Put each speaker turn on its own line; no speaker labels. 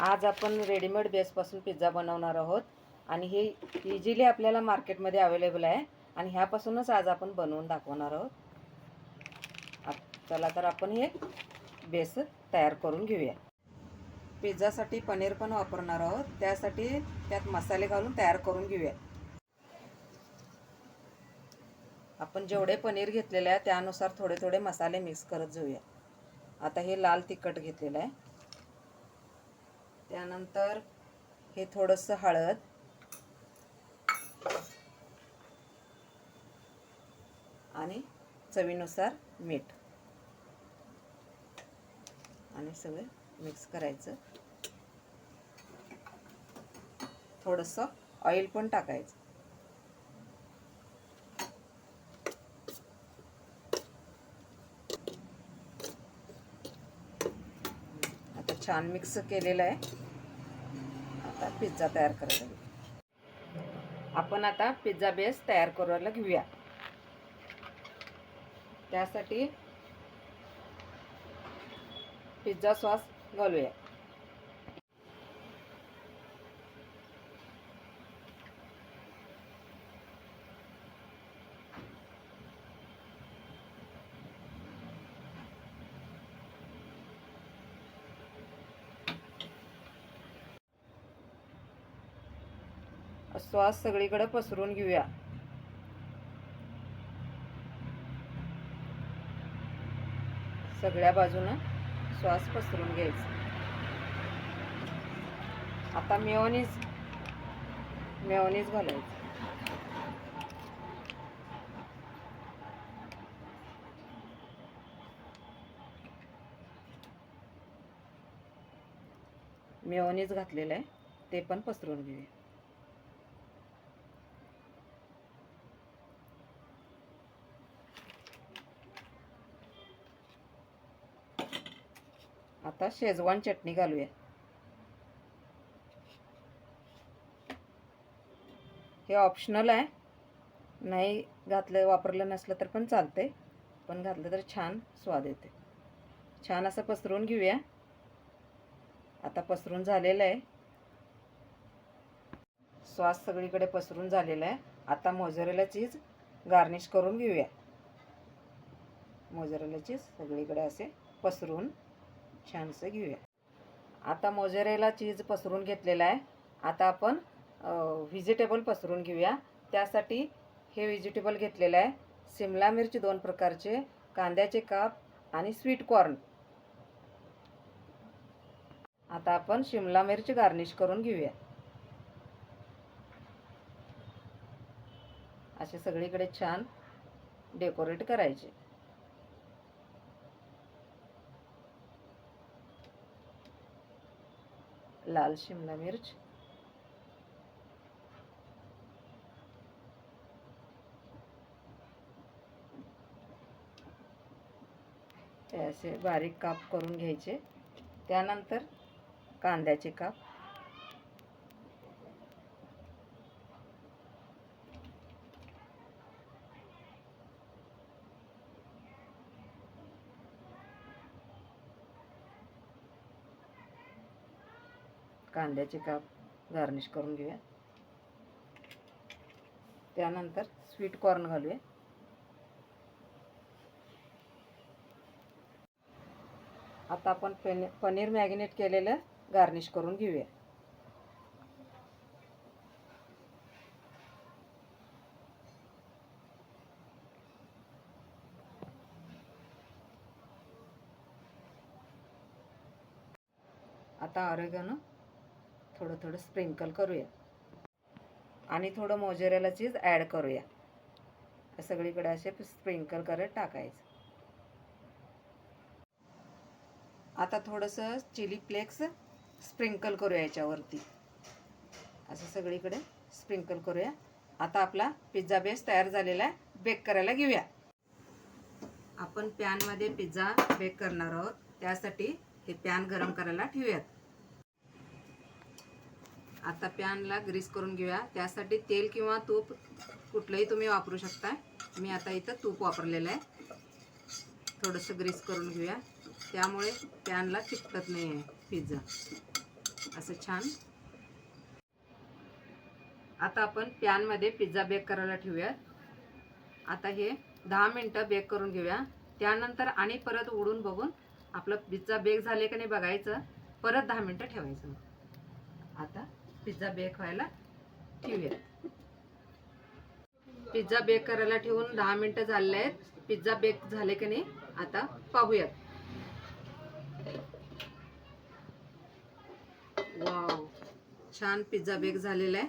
आज आपण readymade बेसपासून pizza बनवणार आहोत. आणि हे इझिली आपल्याला मार्केटमध्ये अवेलेबल आहे. आणि ह्यापासूनच आज आपण बनवून दाखवणार आहोत. चला तर आपण हे बेस तयार करून घेऊया. पिझ्झासाठी पनीर पण वापरणार आहोत. त्यासाठी त्यात मसाले घालून तयार करून घेऊया. आपण जेवढे पनीर घेतलेले आहे त्यानुसार थोडे थोडे मसाले मिक्स करत जाऊया. आता हे लाल तिखट घेतलेलं आहे. त्यानंतर हे थोडंसं हळद. आणि चवीनुसार मीठ. आणि सगळं मिक्स करायचं. थोडंसं ऑइल पण टाकायचं. आता छान मिक्स केलेलं आहे. पिझ्झा तयार करायला घेऊ आपण आता पिझ्झा बेस तयार करायला घेऊया. त्यासाठी पिझ्झा सॉस घालूया. श्वास सगळीकडे पसरून घेऊया. सगळ्या बाजूनं श्वास पसरून घ्यायचा. आता मेओनीज मेयोनीज घालायचं. मेयोनीज घातलेलं आहे ते पण पसरून घेऊया. आता शेजवान चटणी घालूया. हे ऑप्शनल आहे. नाही घातलं वापरलं नसलं तर पण चालतंय. पण घातलं तर छान स्वाद येते छान असं पसरून घेऊया. आता पसरून झालेलं आहे. स्वास सगळीकडे पसरून झालेला आहे. आता मोझरेला चीज गार्निश करून घेऊया. मोझरेला चीज सगळीकडे असे पसरून छानसं घेऊया. आता मोजरेला चीज पसरून घेतलेला आहे. आता आपण व्हिजिटेबल पसरून घेऊया. त्यासाठी हे व्हिजिटेबल घेतलेलं आहे. सिमला मिरची दोन प्रकारचे कांद्याचे काप आणि स्वीट कॉर्न आता आपण शिमला मिरची गार्निश करून घेऊया. असे सगळीकडे छान डेकोरेट करायचे. लाल शिमला मिर्च ऐसे बारीक काप करून घ्यायचे. त्यानंतर कांद्याचे काप. कांद्याचे काप गार्निश करून घेऊया. त्यानंतर स्वीट कॉर्न घालूया. आता आपण पनी पनीर मॅगिनेट केलेलं गार्निश करून घेऊया. आता ऑरेगॅनो थोडं थोडं स्प्रिंकल करूया. आणि थोडं मोजेरेला चीज ॲड करूया. सगळीकडे असे स्प्रिंकल करत टाकायचं. आता थोडंसं चिली फ्लेक्स स्प्रिंकल करूया याच्यावरती. असं सगळीकडे स्प्रिंकल करूया. आता आपला पिझ्झा बेस तयार झालेला आहे. बेक करायला घेऊया. आपण पॅनमध्ये पिझ्झा बेक करणार आहोत. त्यासाठी हे पॅन गरम करायला ठेवूयात. आता पॅनला ग्रीस करून घेऊया. त्यासाठी तेल किंवा तूप कुठलंही तुम्ही वापरू शकता मी आता इथं तूप वापरलेलं आहे. थोडंसं ग्रीस करून घेऊया. त्यामुळे पॅनला चिकटत नाही आहे पिझ्झा. असं छान. आता आपण पॅनमध्ये पिझ्झा बेक करायला ठेवूयात आता हे दहा मिनटं बेक करून घेऊया. त्यानंतर आणि परत उडून बघून आपलं पिझ्झा बेक झाले का नाही बघायचं. परत दहा मिनटं ठेवायचं. आता पिझ्झा बेक व्हायला ठेवूयात. पिझ्झा बेक करायला ठेवून दहा मिनटं झालेले आहेत. पिझ्झा बेक झाले की नाही आता पाहूयात. वाव छान पिझ्झा बेक झालेला आहे.